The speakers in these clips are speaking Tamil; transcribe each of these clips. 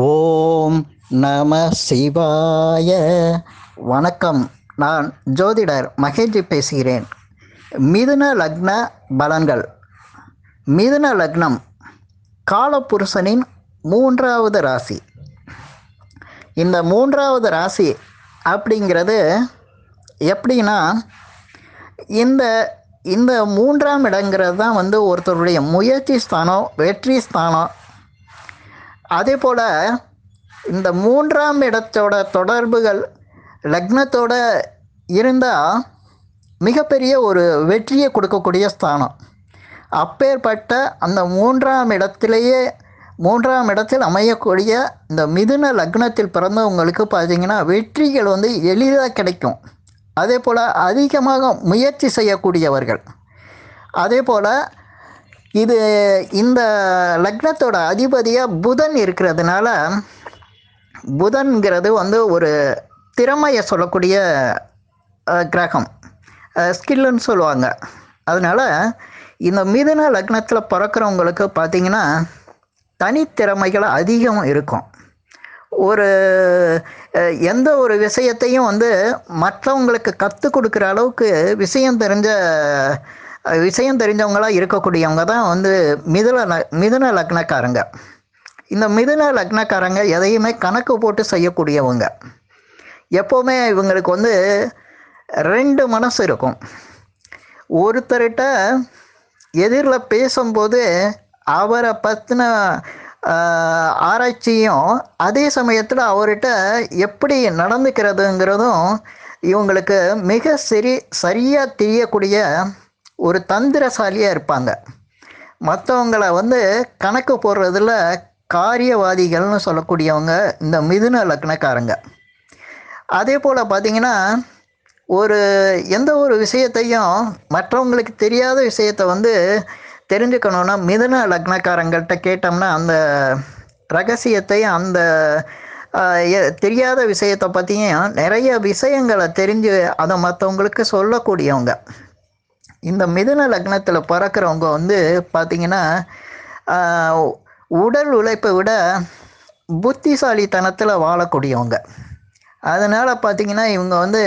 ஓம் நம சிவாய. வணக்கம். நான் ஜோதிடர் மகேஜி பேசுகிறேன். மிதுன லக்ன பலன்கள். மிதுன லக்னம் காலபுருஷனின் மூன்றாவது ராசி. இந்த மூன்றாவது ராசி அப்படிங்கிறது எப்படின்னா இந்த இந்த மூன்றாம் இடங்கிறது தான் வந்து ஒருத்தருடைய முயற்சி ஸ்தானம் வெற்றி ஸ்தானம் அதே போல் இந்த மூன்றாம் இடத்தோட தொடர்புகள் லக்னத்தோட இருந்தால் மிகப்பெரிய ஒரு வெற்றியை கொடுக்கக்கூடிய ஸ்தானம். அப்பேற்பட்ட அந்த மூன்றாம் இடத்திலேயே மூன்றாம் இடத்தில் அமையக்கூடிய இந்த மிதுன லக்னத்தில் பிறந்தவங்களுக்கு பார்த்திங்கன்னா வெற்றிகள் வந்து எளிதாக கிடைக்கும். அதே போல் அதிகமாக முயற்சி செய்யக்கூடியவர்கள். அதே போல் இது இந்த லக்னத்தோட அதிபதியாக புதன் இருக்கிறதுனால புதன்கிறது வந்து ஒரு திறமையை சொல்லக்கூடிய கிரகம். ஸ்கில்லுன்னு சொல்லுவாங்க. அதனால் இந்த மிதுன லக்னத்தில் பிறக்கிறவங்களுக்கு பார்த்தீங்கன்னா தனித்திறமைகள் அதிகம் இருக்கும். ஒரு எந்த ஒரு விஷயத்தையும் வந்து மற்றவங்களுக்கு கற்றுக் கொடுக்குற அளவுக்கு விஷயம் தெரிஞ்ச விஷயம் தெரிஞ்சவங்களாக இருக்கக்கூடியவங்க தான் வந்து மிதுன மிதுன லக்னக்காரங்க. இந்த மிதுன லக்னக்காரங்க எதையுமே கணக்கு போட்டு செய்யக்கூடியவங்க. எப்போவுமே இவங்களுக்கு வந்து ரெண்டு மனசு இருக்கும். ஒருத்தர்கிட்ட எதிரில் பேசும்போது அவரை பற்றின ஆராய்ச்சியும் அதே சமயத்தில் அவர்கிட்ட எப்படி நடந்துக்கிறதுங்கிறதும் இவங்களுக்கு மிக சரி சரியாக தெரியக்கூடிய ஒரு தந்திரசாலியாக இருப்பாங்க. மற்றவங்களை வந்து கணக்கு போடுறதுல காரியவாதிகள்னு சொல்லக்கூடியவங்க இந்த மிதுன லக்னக்காரங்க. அதே போல் பார்த்திங்கன்னா ஒரு எந்த ஒரு விஷயத்தையும் மற்றவங்களுக்கு தெரியாத விஷயத்தை வந்து தெரிஞ்சுக்கணுன்னா மிதுன லக்னக்காரங்கள்ட்ட கேட்டோம்னா அந்த ரகசியத்தையும் அந்த தெரியாத விஷயத்தை பற்றியும் நிறைய விஷயங்களை தெரிஞ்சு அதை மற்றவங்களுக்கு சொல்லக்கூடியவங்க. இந்த மிதுன லக்னத்தில் பிறக்கிறவங்க வந்து பார்த்திங்கன்னா உடல் உழைப்பை விட புத்திசாலித்தனத்தில் வாழக்கூடியவங்க. அதனால் பார்த்திங்கன்னா இவங்க வந்து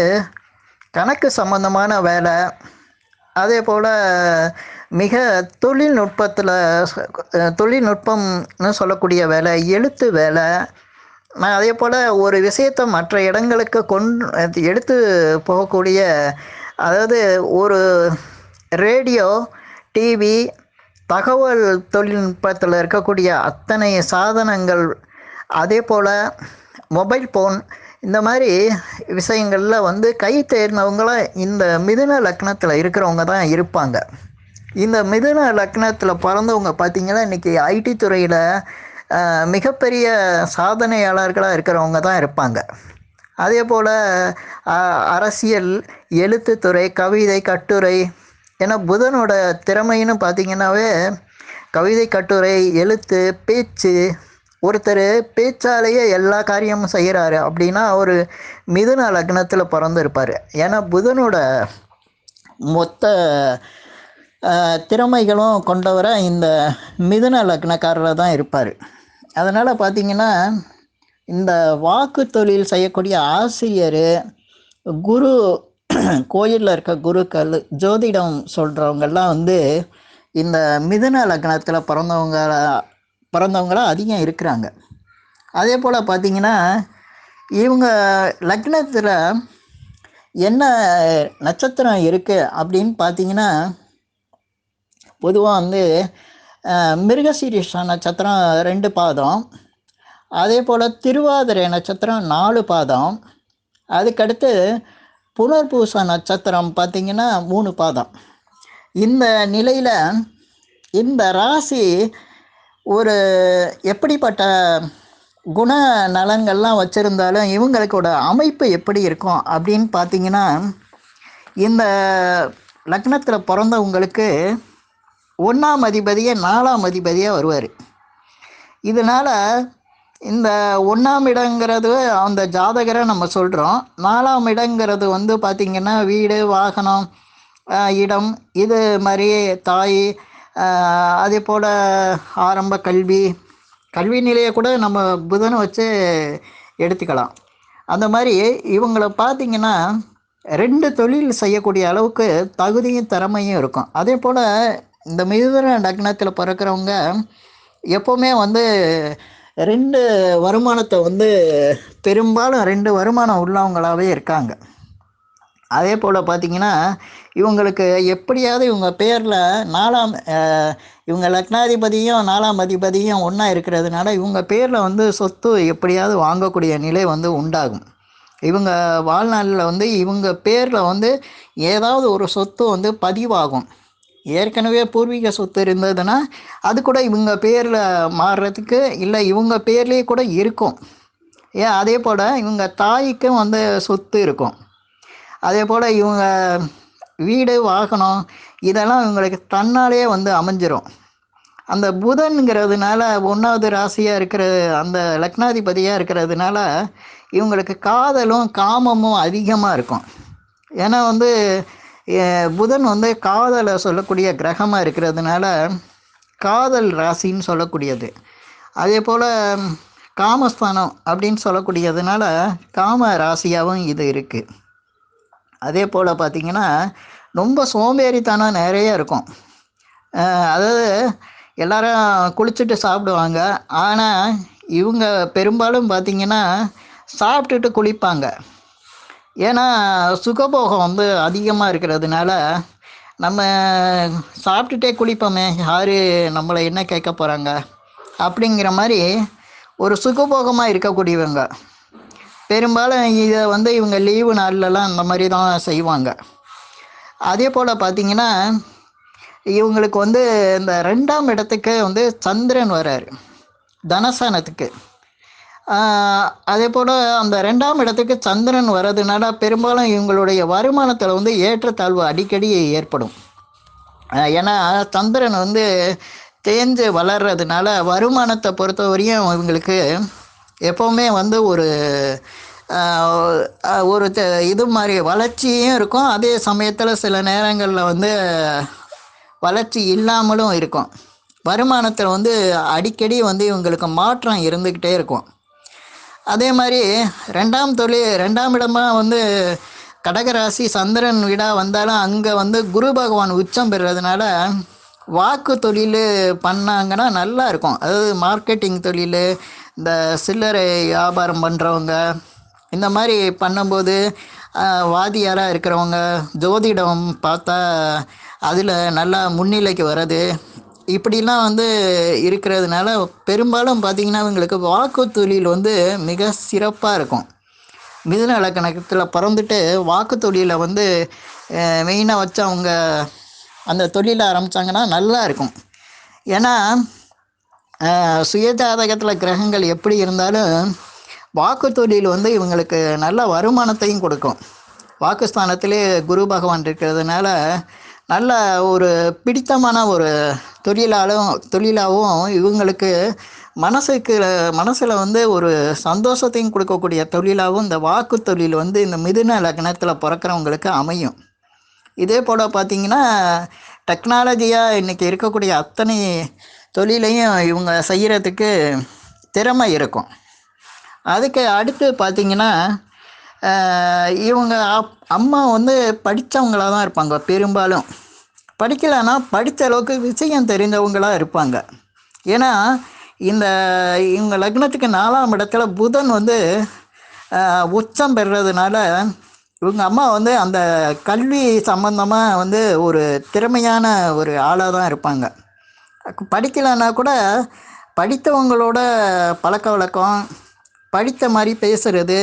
கணக்கு சம்பந்தமான வேலை அதே போல் மிக தொழில்நுட்பத்தில் தொழில்நுட்பம்னு சொல்லக்கூடிய வேலை எழுத்து வேலை நான் அதே போல் ஒரு விஷயத்தை மற்ற இடங்களுக்கு கொண்டு எடுத்து போகக்கூடிய அதாவது ஒரு ரேடியோ டிவி தகவல் தொழில்நுட்பத்தில் இருக்கக்கூடிய அத்தனை சாதனங்கள் அதே போல் மொபைல் ஃபோன் இந்த மாதிரி விஷயங்களில் வந்து கை தேர்ந்தவங்களாம் இந்த மிதுன லக்னத்தில் இருக்கிறவங்க தான் இருப்பாங்க. இந்த மிதுன லக்னத்தில் பிறந்தவங்க பார்த்திங்கன்னா இன்றைக்கி ஐடி துறையில் மிகப்பெரிய சாதனையாளர்களாக இருக்கிறவங்க தான் இருப்பாங்க. அதே போல் அரசியல் எழுத்துத்துறை கவிதை கட்டுரை ஏன்னா புதனோட திறமைன்னு பார்த்தீங்கன்னாவே கவிதை கட்டுரை எழுத்து பேச்சு ஒருத்தர் பேச்சாலேயே எல்லா காரியமும் செய்கிறாரு அப்படின்னா அவர் மிதுன லக்னத்தில் பிறந்திருப்பார். ஏன்னா புதனோட மொத்த திறமைகளும் கொண்டவராக இந்த மிதுன லக்னக்காரராக தான் இருப்பார். அதனால் பார்த்தீங்கன்னா இந்த வாக்கு தொழில் செய்யக்கூடிய ஆசிரியர் குரு கோயிலில் இருக்க குருக்கள் ஜோதிடம் சொல்கிறவங்கெல்லாம் வந்து இந்த மிதுன லக்னத்தில் பிறந்தவங்க பிறந்தவங்களாம் அதிகம் இருக்கிறாங்க. அதே போல் பார்த்திங்கன்னா இவங்க லக்னத்தில் என்ன நட்சத்திரம் இருக்குது அப்படின்னு பார்த்தீங்கன்னா பொதுவாக வந்து மிருகசீரிஷ நட்சத்திரம் ரெண்டு பாதம். அதே போல் திருவாதிரை நட்சத்திரம் நாலு பாதம். அதுக்கடுத்து புனர்பூச நட்சத்திரம் பார்த்திங்கன்னா மூணு பாதம். இந்த நிலையில் இந்த ராசி ஒரு எப்படிப்பட்ட குண நலங்கள்லாம் வச்சுருந்தாலும் இவங்களுக்கோட அமைப்பு எப்படி இருக்கும் அப்படின்னு பார்த்தீங்கன்னா இந்த லக்னத்தில் பிறந்தவங்களுக்கு ஒன்றாம் அதிபதியே நாலாம் அதிபதியாக வருவார். இதனால் இந்த ஒன்றாம் இடங்கிறது அந்த ஜாதகரை நம்ம சொல்கிறோம் நாலாம் இடங்கிறது வந்து பார்த்திங்கன்னா வீடு வாகனம் இடம் இது மாதிரி தாய் அதே போல் ஆரம்ப கல்வி கல்வி நிலையை கூட நம்ம புதனை வச்சு எடுத்துக்கலாம். அந்த மாதிரி இவங்கள பார்த்தீங்கன்னா ரெண்டு தொழில் செய்யக்கூடிய அளவுக்கு தகுதியும் திறமையும் இருக்கும். அதே போல் இந்த மிதுன லக்னத்தில் பிறக்கிறவங்க எப்போவுமே வந்து ரெண்டு வருமானத்தை வந்து பெரும்பாலும் ரெண்டு வருமானம் உள்ளவங்களாகவே இருக்காங்க. அதே போல் பார்த்தீங்கன்னா இவங்களுக்கு எப்படியாவது இவங்க பேரில் நாலாம் இவங்க லக்னாதிபதியும் நாலாம் அதிபதியும் ஒன்றா இருக்கிறதுனால இவங்க பேரில் வந்து சொத்து எப்படியாவது வாங்கக்கூடிய நிலை வந்து உண்டாகும். இவங்க வாழ்நாளில் வந்து இவங்க பேரில் வந்து ஏதாவது ஒரு சொத்து வந்து பதிவாகும். ஏற்கனவே பூர்வீக சொத்து இருந்ததுன்னா அது கூட இவங்க பேரில் மாறுறதுக்கு இல்லை இவங்க பேர்லேயே கூட இருக்கும். ஏன் அதே போல் இவங்க தாய்க்கும் வந்து சொத்து இருக்கும். அதே போல் இவங்க வீடு வாகனம் இதெல்லாம் இவங்களுக்கு தன்னாலே வந்து அமைஞ்சிரும். அந்த புதன்கிறதுனால ஒன்றாவது ராசியாக இருக்கிற அந்த லக்னாதிபதியாக இருக்கிறதுனால இவங்களுக்கு காதலும் காமமும் அதிகமாக இருக்கும். ஏன்னா வந்து புதன் வந்து காதலை சொல்லக்கூடிய கிரகமாக இருக்கிறதுனால காதல் ராசின்னு சொல்லக்கூடியது. அதே போல் காமஸ்தானம் அப்படின்னு சொல்லக்கூடியதுனால காம ராசியாகவும் இது இருக்குது அதே போல் பார்த்திங்கன்னா ரொம்ப சோம்பேறித்தனம் நிறைய இருக்கும். அதாவது எல்லாரும் குளிச்சுட்டு சாப்பிடுவாங்க. ஆனால் இவங்க பெரும்பாலும் பார்த்திங்கன்னா சாப்பிட்டுட்டு குளிப்பாங்க. ஏன்னா சுகபோகம் வந்து அதிகமாக இருக்கிறதுனால நம்ம சாப்பிட்டுட்டே குளிப்போமே யார் நம்மளை என்ன கேட்க போகிறாங்க அப்படிங்கிற மாதிரி ஒரு சுகபோகமாக இருக்கக்கூடியவங்க. பெரும்பாலும் இதை வந்து இவங்க லீவு நாள்லலாம் அந்த மாதிரி தான் செய்வாங்க. அதே போல் பார்த்திங்கன்னா இவங்களுக்கு வந்து இந்த ரெண்டாம் இடத்துக்கு வந்து சந்திரன் வர்றார். தனசானத்துக்கு. அதே போல் அந்த ரெண்டாம் இடத்துக்கு சந்திரன் வர்றதுனால பெரும்பாலும் இவங்களுடைய வருமானத்தில் வந்து ஏற்றத்தாழ்வு அடிக்கடி ஏற்படும். ஏன்னா சந்திரன் வந்து தேஞ்சு வளர்றதுனால வருமானத்தை பொறுத்தவரையும் இவங்களுக்கு எப்போவுமே வந்து ஒரு ஒரு இது மாதிரி வளர்ச்சியும் இருக்கும். அதே சமயத்தில் சில நேரங்களில் வந்து வளர்ச்சி இல்லாமலும் இருக்கும். வருமானத்தில் வந்து அடிக்கடி வந்து இவங்களுக்கு மாற்றம் இருந்துக்கிட்டே இருக்கும். அதே மாதிரி ரெண்டாம் தொழில் ரெண்டாம் இடமாக வந்து கடகராசி சந்திரன் வீடாக வந்தாலும் அங்கே வந்து குரு பகவான் உச்சம் பெறுறதுனால வாக்கு தொழில் பண்ணாங்கன்னா நல்லா இருக்கும். அதாவது மார்க்கெட்டிங் தொழில் இந்த சில்லறை வியாபாரம் பண்ணுறவங்க இந்த மாதிரி பண்ணும்போது வாதியாராக இருக்கிறவங்க ஜோதிடம் பார்த்தா அதில் நல்லா முன்னிலைக்கு வர்றது இப்படிலாம் வந்து இருக்கிறதுனால பெரும்பாலும் பார்த்திங்கன்னா இவங்களுக்கு வாக்கு தொழில் வந்து மிக சிறப்பாக இருக்கும். மிதுன இலக்கணத்தில் பிறந்துட்டு வாக்கு தொழிலை வந்து மெயினாக வச்சு அவங்க அந்த தொழிலை ஆரம்பித்தாங்கன்னா நல்லா இருக்கும். ஏன்னா சுயஜாதகத்தில் கிரகங்கள் எப்படி இருந்தாலும் வாக்கு தொழில் வந்து இவங்களுக்கு நல்ல வருமானத்தையும் கொடுக்கும். வாக்குஸ்தானத்திலே குரு பகவான் இருக்கிறதுனால நல்ல ஒரு பிடித்தமான ஒரு தொழிலாலும் தொழிலாகவும் இவங்களுக்கு மனசுக்கு மனசில் வந்து ஒரு சந்தோஷத்தையும் கொடுக்கக்கூடிய தொழிலாகவும் இந்த வாக்கு தொழில் வந்து இந்த மிதுன லக்னத்தில் பிறக்கிறவங்களுக்கு அமையும். இதே போல் பார்த்தீங்கன்னா டெக்னாலஜியாக இன்றைக்கி இருக்கக்கூடிய அத்தனை தொழிலையும் இவங்க செய்கிறதுக்கு திறமை இருக்கும். அதுக்கு அடுத்து பார்த்தீங்கன்னா இவங்க அப் அம்மா வந்து படித்தவங்களாக தான் இருப்பாங்க பெரும்பாலும். படிக்கலைன்னா படித்த அளவுக்கு விஷயம் தெரிந்தவங்களாக இருப்பாங்க. ஏன்னா இந்த இவங்க லக்னத்துக்கு நாலாம் இடத்துல புதன் வந்து உச்சம் பெறுறதுனால இவங்க அம்மா வந்து அந்த கல்வி சம்பந்தமாக வந்து ஒரு திறமையான ஒரு ஆளாக தான் இருப்பாங்க. படிக்கலைன்னா கூட படித்தவங்களோட பழக்க வழக்கம் படித்த மாதிரி பேசுகிறது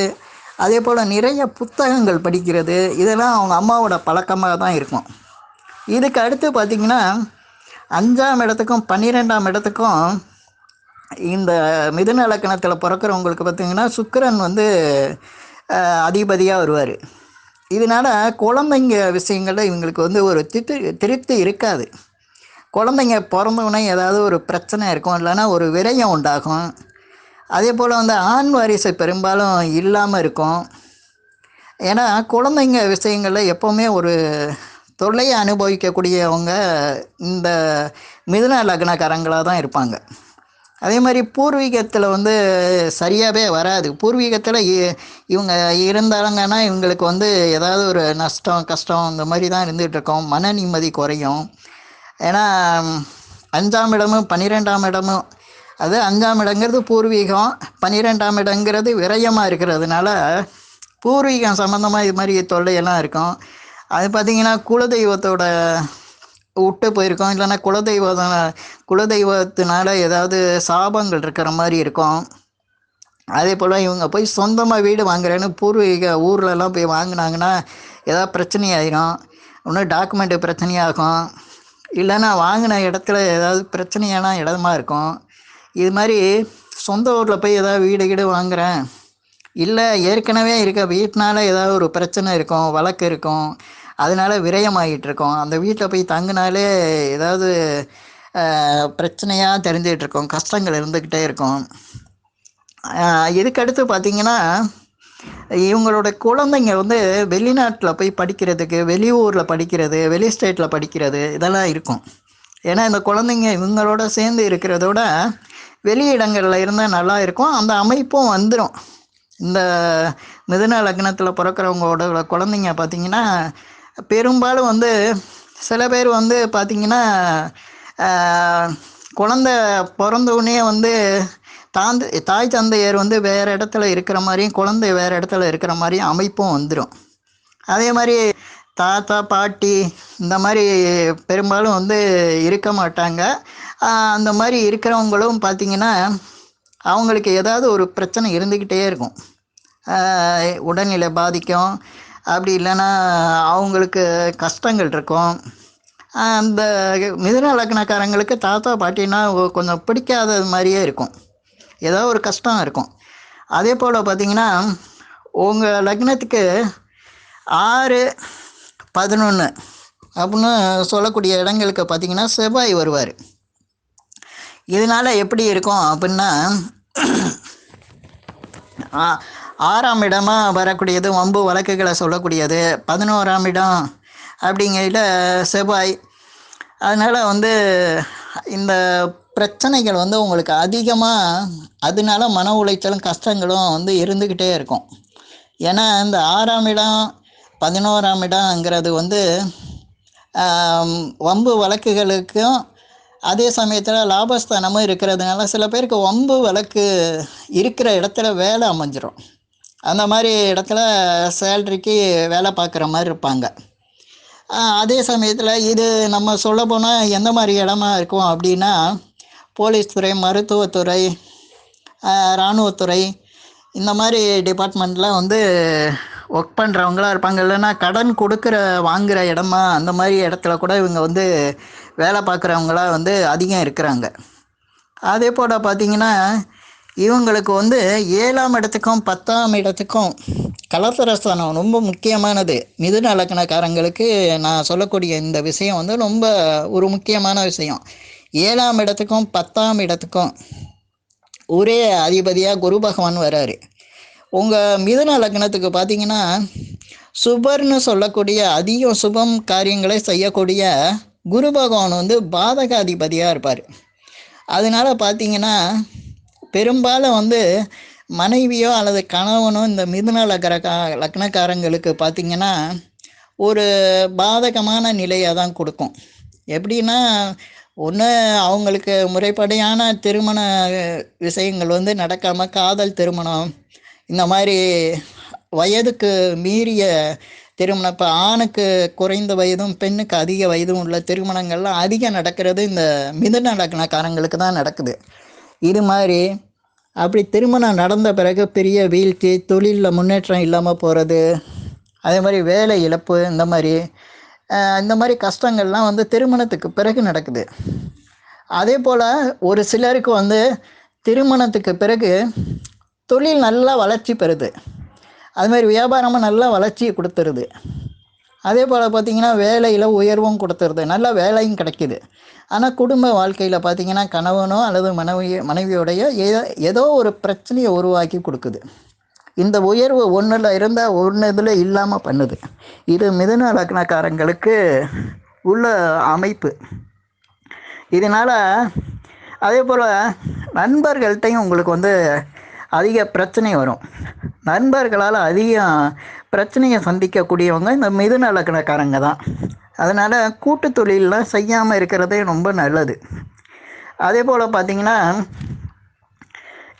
அதே போல் நிறைய புத்தகங்கள் படிக்கிறது இதெல்லாம் அவங்க அம்மாவோட பழக்கமாக தான் இருக்கும். இதுக்கு அடுத்து பார்த்திங்கன்னா அஞ்சாம் இடத்துக்கும் பன்னிரெண்டாம் இடத்துக்கும் இந்த மிதுன இலக்கணத்தில் பிறக்கிறவங்களுக்கு பார்த்திங்கன்னா சுக்கரன் வந்து அதிபதியாக வருவார். இதனால் குழந்தைங்க விஷயங்களில் இவங்களுக்கு வந்து ஒரு திட்டு திருப்தி இருக்காது. குழந்தைங்க பிறந்தவுடனே ஏதாவது ஒரு பிரச்சனை இருக்கும் இல்லைன்னா ஒரு விரயம் உண்டாகும். அதே போல் வந்து ஆண் வாரிசு பெரும்பாலும் இல்லாமல் இருக்கும். ஏன்னா குழந்தைங்க விஷயங்களில் எப்போவுமே ஒரு தொல்லையை அனுபவிக்கக்கூடியவங்க இந்த மிதுன லக்னக்காரங்களாக தான் இருப்பாங்க. அதே மாதிரி பூர்வீகத்தில் வந்து சரியாகவே வராது. பூர்வீகத்தில் இவங்க இருந்தாங்கன்னா இவங்களுக்கு வந்து ஏதாவது ஒரு நஷ்டம் கஷ்டம் இந்த மாதிரி தான் இருந்துகிட்டு இருக்கோம். மன நிம்மதி குறையும். ஏன்னா அஞ்சாம் இடமும் பன்னிரெண்டாம் இடமும் அது அஞ்சாம் இடங்கிறது பூர்வீகம் பன்னிரெண்டாம் இடங்கிறது விரயமாக இருக்கிறதுனால பூர்வீகம் சம்மந்தமாக இது மாதிரி தொல்லையெல்லாம் இருக்கும். அது பார்த்திங்கன்னா குலதெய்வத்தோட விட்டு போயிருக்கோம். இல்லைன்னா குலதெய்வம் குலதெய்வத்தினால ஏதாவது சாபங்கள் இருக்கிற மாதிரி இருக்கும். அதே போல் இவங்க போய் சொந்தமாக வீடு வாங்குறேன்னு பூர்வீக ஊர்லலாம் போய் வாங்கினாங்கன்னா ஏதாவது பிரச்சனையாயிரும். இன்னும் டாக்குமெண்ட்டு பிரச்சனையாகும். இல்லைன்னா வாங்கின இடத்துல ஏதாவது பிரச்சனையான இடமா இருக்கும். இது மாதிரி சொந்த ஊரில் போய் ஏதாவது வீடு கீடு வாங்குகிறேன் இல்லை ஏற்கனவே இருக்க வீட்டினால ஏதாவது ஒரு பிரச்சனை இருக்கும் வழக்கு இருக்கும் அதனால விரயமாகிட்டு இருக்கோம். அந்த வீட்டில் போய் தங்கினாலே ஏதாவது பிரச்சனையாக தெரிஞ்சிகிட்டு இருக்கோம் கஷ்டங்கள் இருந்துக்கிட்டே இருக்கும். இதுக்கடுத்து பார்த்திங்கன்னா இவங்களோட குழந்தைங்க வந்து வெளிநாட்டில் போய் படிக்கிறதுக்கு வெளியூரில் படிக்கிறது வெளி ஸ்டேட்டில் படிக்கிறது இதெல்லாம் இருக்கும். ஏன்னா இந்த குழந்தைங்க இவங்களோட சேர்ந்து இருக்கிறதோட வெளியிடங்களில் இருந்தால் நல்லா இருக்கும். அந்த அமைப்பும் வந்துடும் இந்த மிதுன லக்னத்தில் பிறக்கிறவங்களோட குழந்தைங்க பார்த்திங்கன்னா பெரும்பாலும் வந்து சில பேர் வந்து பார்த்திங்கன்னா குழந்த பிறந்தவுடனே வந்து தாந்து தாய் தந்தையர் வந்து வேறு இடத்துல இருக்கிற மாதிரியும் குழந்தை வேறு இடத்துல இருக்கிற மாதிரியும் அமைப்பும் வந்துடும் அதே மாதிரி தாத்தா பாட்டி இந்த மாதிரி பெரும்பாலும் வந்து இருக்க மாட்டாங்க. அந்த மாதிரி இருக்கிறவங்களும் பார்த்திங்கன்னா அவங்களுக்கு ஏதாவது ஒரு பிரச்சனை இருந்துக்கிட்டே இருக்கும். உடல்நிலை பாதிக்கும். அப்படி இல்லைன்னா அவங்களுக்கு கஷ்டங்கள் இருக்கும். அந்த மிதுன லக்னக்காரங்களுக்கு தாத்தா பாட்டின்னா கொஞ்சம் பிடிக்காத மாதிரியே இருக்கும். ஏதோ ஒரு கஷ்டம் இருக்கும். அதே போல் பார்த்திங்கன்னா உங்கள் லக்னத்துக்கு ஆறு பதினொன்று அப்படின்னு சொல்லக்கூடிய இடங்களுக்கு பார்த்திங்கன்னா செவ்வாய் வருவார். இதனால் எப்படி இருக்கும் அப்படின்னா ஆறாம் இடமாக வரக்கூடியது வம்பு வழக்குகளை சொல்லக்கூடியது பதினோராம் இடம் அப்படிங்கையில் செவ்வாய். அதனால் வந்து இந்த பிரச்சனைகள் வந்து உங்களுக்கு அதிகமாக அதனால மன உளைச்சலும் கஷ்டங்களும் வந்து இருந்துக்கிட்டே இருக்கும். ஏன்னா இந்த ஆறாம் இடம் பதினோராம் இடங்கிறது வந்து வம்பு வழக்குகளுக்கும் அதே சமயத்தில் லாபஸ்தானமும் இருக்கிறதுனால சில பேருக்கு வம்பு வழக்கு இருக்கிற இடத்துல வேலை அமைஞ்சிரும். அந்த மாதிரி இடத்துல சேல்ரிக்கு வேலை பார்க்குற மாதிரி இருப்பாங்க. அதே சமயத்தில் இது நம்ம சொல்ல போனால் எந்த மாதிரி இடமா இருக்கும் அப்படின்னா போலீஸ் துறை மருத்துவத்துறை இராணுவத்துறை இந்த மாதிரி டிபார்ட்மெண்ட்டில் வந்து ஒர்க் பண்ணுறவங்களாம் இருப்பாங்க. இல்லைன்னா கடன் கொடுக்குற வாங்குகிற இடமா அந்த மாதிரி இடத்துல கூட இவங்க வந்து வேலை பார்க்குறவங்களாம் வந்து அதிகம் இருக்கிறாங்க. அதே போல் பார்த்திங்கன்னா இவங்களுக்கு வந்து ஏழாம் இடத்துக்கும் பத்தாம் இடத்துக்கும் கலசரஸ்தானம் ரொம்ப முக்கியமானது. மிதுன லக்கணக்காரங்களுக்கு நான் சொல்லக்கூடிய இந்த விஷயம் வந்து ரொம்ப ஒரு முக்கியமான விஷயம். ஏழாம் இடத்துக்கும் பத்தாம் இடத்துக்கும் ஒரே அதிபதியாக குரு பகவான் வர்றாரு உங்கள் மிதுன லக்னத்துக்கு பார்த்தீங்கன்னா சுபர்னு சொல்லக்கூடிய அதிகம் சுபம் காரியங்களை செய்யக்கூடிய குரு பகவான் வந்து பாதகாதிபதியாக இருப்பார். அதனால் பார்த்தீங்கன்னா பெரும்பாலும் வந்து மனைவியோ அல்லது கணவனோ இந்த மிதுன லக்கரக்கா லக்னக்காரங்களுக்கு பார்த்திங்கன்னா ஒரு பாதகமான நிலையை தான் கொடுக்கும். எப்படின்னா ஒன்று அவங்களுக்கு முறைப்படியான திருமண விஷயங்கள் வந்து நடக்காமல் காதல் திருமணம் இந்த மாதிரி வயதுக்கு மீறிய திருமணம் இப்போ ஆணுக்கு குறைந்த வயதும் பெண்ணுக்கு அதிக வயதும் உள்ள திருமணங்கள்லாம் அதிகம் நடக்கிறது இந்த மிதுன லக்னக்காரங்களுக்கு தான் நடக்குது. இது மாதிரி அப்படி திருமணம் நடந்த பிறகு பெரிய வீழ்ச்சி தொழிலில் முன்னேற்றம் இல்லாமல் போகிறது அதே மாதிரி வேலை இழப்பு இந்த மாதிரி இந்த மாதிரி கஷ்டங்கள்லாம் வந்து திருமணத்துக்கு பிறகு நடக்குது. அதே போல் ஒரு சிலருக்கு வந்து திருமணத்துக்கு பிறகு தொழில் நல்லா வளர்ச்சி பெறுது. அது மாதிரி வியாபாரமும் நல்லா வளர்ச்சியை கொடுத்துருது. அதே போல் பார்த்திங்கன்னா வேலையில் உயர்வும் கொடுத்துருது. நல்ல வேலையும் கிடைக்கிது. ஆனால் குடும்ப வாழ்க்கையில் பார்த்திங்கன்னா கணவனோ அல்லது மனைவி மனைவியோடைய ஏதோ ஒரு பிரச்சனையை உருவாக்கி கொடுக்குது. இந்த உயர்வு ஒன்றில் இருந்தால் ஒன்று இதில் இல்லாமல் பண்ணுது. இது மிதுன லக்னக்காரங்களுக்கு உள்ள அமைப்பு. இதனால் அதே போல் நண்பர்கள்ட்டையும் உங்களுக்கு வந்து அதிக பிரச்சனை வரும். நண்பர்களால் அதிகம் பிரச்சனையை சந்திக்கக்கூடியவங்க இந்த மிதுனலக்னக்காரங்க தான். அதனால் கூட்டு தொழிலெலாம் செய்யாமல் இருக்கிறதே ரொம்ப நல்லது. அதே போல் பார்த்திங்கன்னா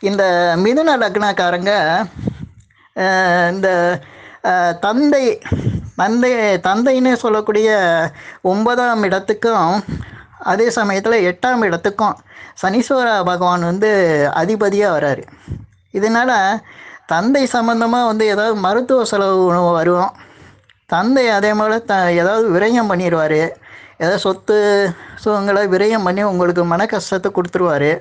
இந்த மிதுன லக்னக்காரங்க இந்த தந்தை தந்தை தந்தைன்னு சொல்லக்கூடிய ஒன்பதாம் இடத்துக்கும் அதே சமயத்தில் எட்டாம் இடத்துக்கும் சனீஸ்வர பகவான் வந்து அதிபதியாக வராரு. இதனால் தந்தை சம்மந்தமாக வந்து ஏதாவது மருத்துவ செலவு வரும் தந்தை அதே போல் த ஏதாவது விரயம் பண்ணிடுவார் ஏதாவது சொத்து சுகங்களை விரயம் பண்ணி உங்களுக்கு மன கஷ்டத்தை கொடுத்துருவாரு.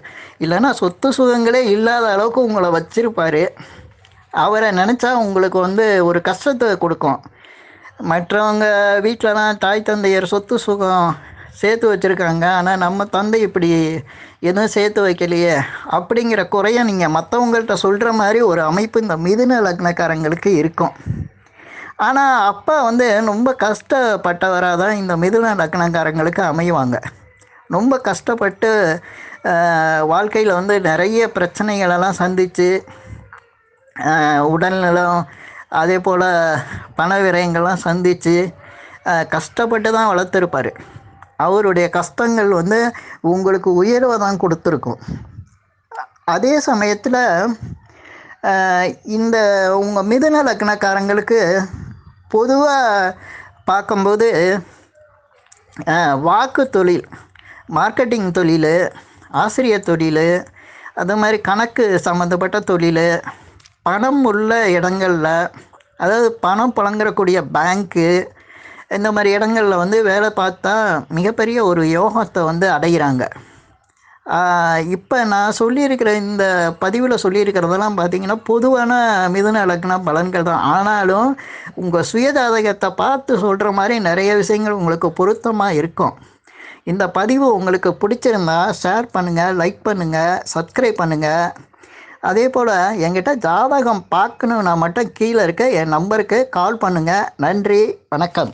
இல்லைன்னா சொத்து சுகங்களே இல்லாத அளவுக்கு உங்களை வச்சிருப்பார். அவரை நினச்சா உங்களுக்கு வந்து ஒரு கஷ்டத்தை கொடுக்கும். மற்றவங்க வீட்டிலலாம் தாய் தந்தையர் சொத்து சுகம் சேர்த்து வச்சுருக்காங்க. ஆனால் நம்ம தந்தை இப்படி எதுவும் சேர்த்து வைக்கலையே. அப்படிங்கிற குறைய நீங்கள் மற்றவங்கள்ட்ட சொல்கிற மாதிரி ஒரு அமைப்பு இந்த மிதுன லக்னக்காரங்களுக்கு இருக்கும். ஆனால் அப்பா வந்து ரொம்ப கஷ்டப்பட்டவராக தான் இந்த மிதுன லக்னக்காரங்களுக்கு அமைவாங்க. ரொம்ப கஷ்டப்பட்டு வாழ்க்கையில் வந்து நிறைய பிரச்சனைகளெல்லாம் சந்தித்து உடல்நலம் அதே போல் பண விரயங்கள்லாம் சந்தித்து கஷ்டப்பட்டு தான் வளர்த்துருப்பார். அவருடைய கஷ்டங்கள் வந்து உங்களுக்கு உயர்வை தான் கொடுத்துருக்கும். அதே சமயத்தில் இந்த உங்கள் மிதுன லக்னக்காரங்களுக்கு பொதுவாக பார்க்கும்போது வாக்கு தொழில் மார்க்கெட்டிங் தொழில் ஆசிரியர் தொழில் அது மாதிரி கணக்கு சம்மந்தப்பட்ட தொழில் பணம் உள்ள இடங்களில் அதாவது பணம் புழங்குறக்கூடிய பேங்க்கு இந்த மாதிரி இடங்களில் வந்து வேலை பார்த்தா மிகப்பெரிய ஒரு யோகத்தை வந்து அடைகிறாங்க இப்போ நான் சொல்லியிருக்கிற இந்த பதிவில் சொல்லியிருக்கிறதெல்லாம் பார்த்தீங்கன்னா பொதுவான மிதுன இலக்கண பலன்கள் தான். ஆனாலும் உங்கள் சுயஜாதகத்தை பார்த்து சொல்கிற மாதிரி நிறைய விஷயங்கள் உங்களுக்கு பொருத்தமாக இருக்கும். இந்த பதிவு உங்களுக்கு பிடிச்சிருந்தா ஷேர் பண்ணுங்கள் லைக் பண்ணுங்கள் சப்ஸ்கிரைப் பண்ணுங்கள் அதே போல் என்கிட்ட ஜாதகம் பார்க்கணுன்னா மட்டும் கீழே இருக்க என் நம்பருக்கு கால் பண்ணுங்கள் நன்றி வணக்கம்.